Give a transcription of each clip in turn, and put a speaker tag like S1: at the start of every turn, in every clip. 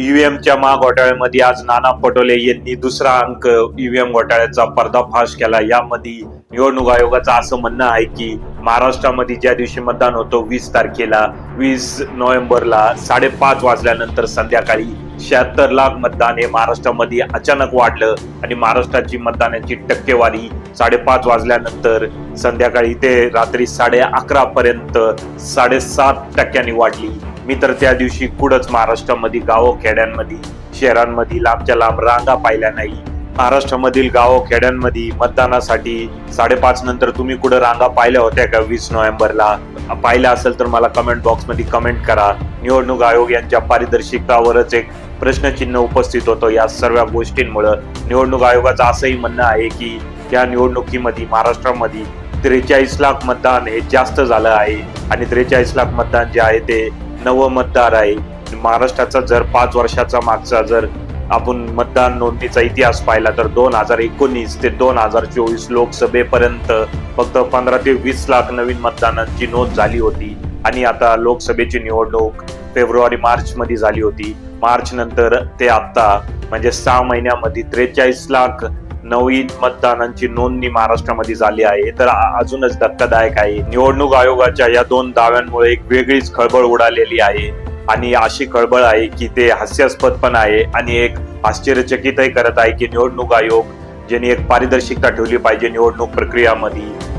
S1: ईव्हीएमच्या महाघोटाळ्यामध्ये आज नाना पटोले यांनी दुसरा अंक ईव्हीएम घोटाळ्याचा पर्दाफाश केला. यामध्ये निवडणूक आयोगाचं असं म्हणणं आहे की महाराष्ट्रामध्ये ज्या दिवशी मतदान होतं वीस तारखेला वीस नोव्हेंबरला साडेपाच वाजल्यानंतर संध्याकाळी शहात्तर लाख मतदान हे महाराष्ट्रामध्ये अचानक वाढलं आणि महाराष्ट्राची मतदानाची टक्केवारी साडेपाच वाजल्यानंतर संध्याकाळी ते रात्री साडे अकरा पर्यंत साडेसात टक्क्यांनी वाढली. मी तर त्या दिवशी कुठंच महाराष्ट्रामध्ये गावोखेड्यांमध्ये शहरांमध्ये लांबच्या लांब रांगा पाहिल्या नाही. महाराष्ट्रामधील गावोखेड्यांमध्ये मतदानासाठी साडेपाच नंतर तुम्ही कुठं रांगा पाहिल्या होत्या का वीस नोव्हेंबरला? पाहिल्या असेल तर मला कमेंट बॉक्समध्ये कमेंट करा. निवडणूक आयोग यांच्या पारदर्शिकतावरच एक प्रश्नचिन्ह उपस्थित होतं या सर्व गोष्टींमुळं. निवडणूक आयोगाचं असंही म्हणणं आहे की या निवडणुकीमध्ये महाराष्ट्रामध्ये त्रेचाळीस लाख मतदान हे जास्त झालं आहे. आणि त्रेचाळीस लाख मतदान जे आहे ते नवं मतदार आहे. महाराष्ट्राचा जर पाच वर्षाचा मागचा जर आपण मतदान नोंदणीचा इतिहास पाहिला तर दोन हजार एकोणीस ते दोन हजार चोवीस लोकसभेपर्यंत फक्त पंधरा ते वीस लाख नवीन मतदानांची नोंद झाली होती. आणि आता लोकसभेची निवडणूक फेब्रुवारी मार्च मध्ये झाली होती. मार्च नंतर ते आता म्हणजे सहा महिन्यामध्ये त्रेचाळीस लाख नवीन मतदानांची नोंदणी महाराष्ट्रामध्ये झाली आहे. तर अजूनच धक्कादायक आहे. निवडणूक आयोगाच्या या दोन दाव्यांमुळे एक वेगळीच खळबळ उडालेली आहे. आणि अशी खळबळ आहे की ते हास्यास्पद पण आहे आणि एक आश्चर्यचकितही करत आहे की निवडणूक आयोग ज्यांनी एक पारदर्शकता ठेवली पाहिजे निवडणूक प्रक्रियामध्ये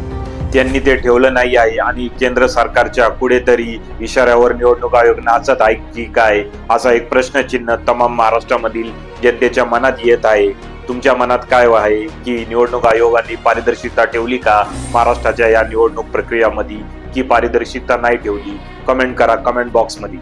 S1: त्यांनी ते ठेवलं नाही आहे. आणि केंद्र सरकारच्या कुठेतरी इशाऱ्यावर निवडणूक आयोग नाचत आहे की काय? असा एक प्रश्नचिन्ह तमाम महाराष्ट्रामधील जनतेच्या मनात येत आहे. तुमच्या मनात काय हो आहे? की निवडणूक आयोगाने पारदर्शिता ठेवली का? महाराष्ट्राच्या या निवडणूक प्रक्रियामध्ये की पारदर्शिता नाही ठेवली? कमेंट करा कमेंट बॉक्समध्ये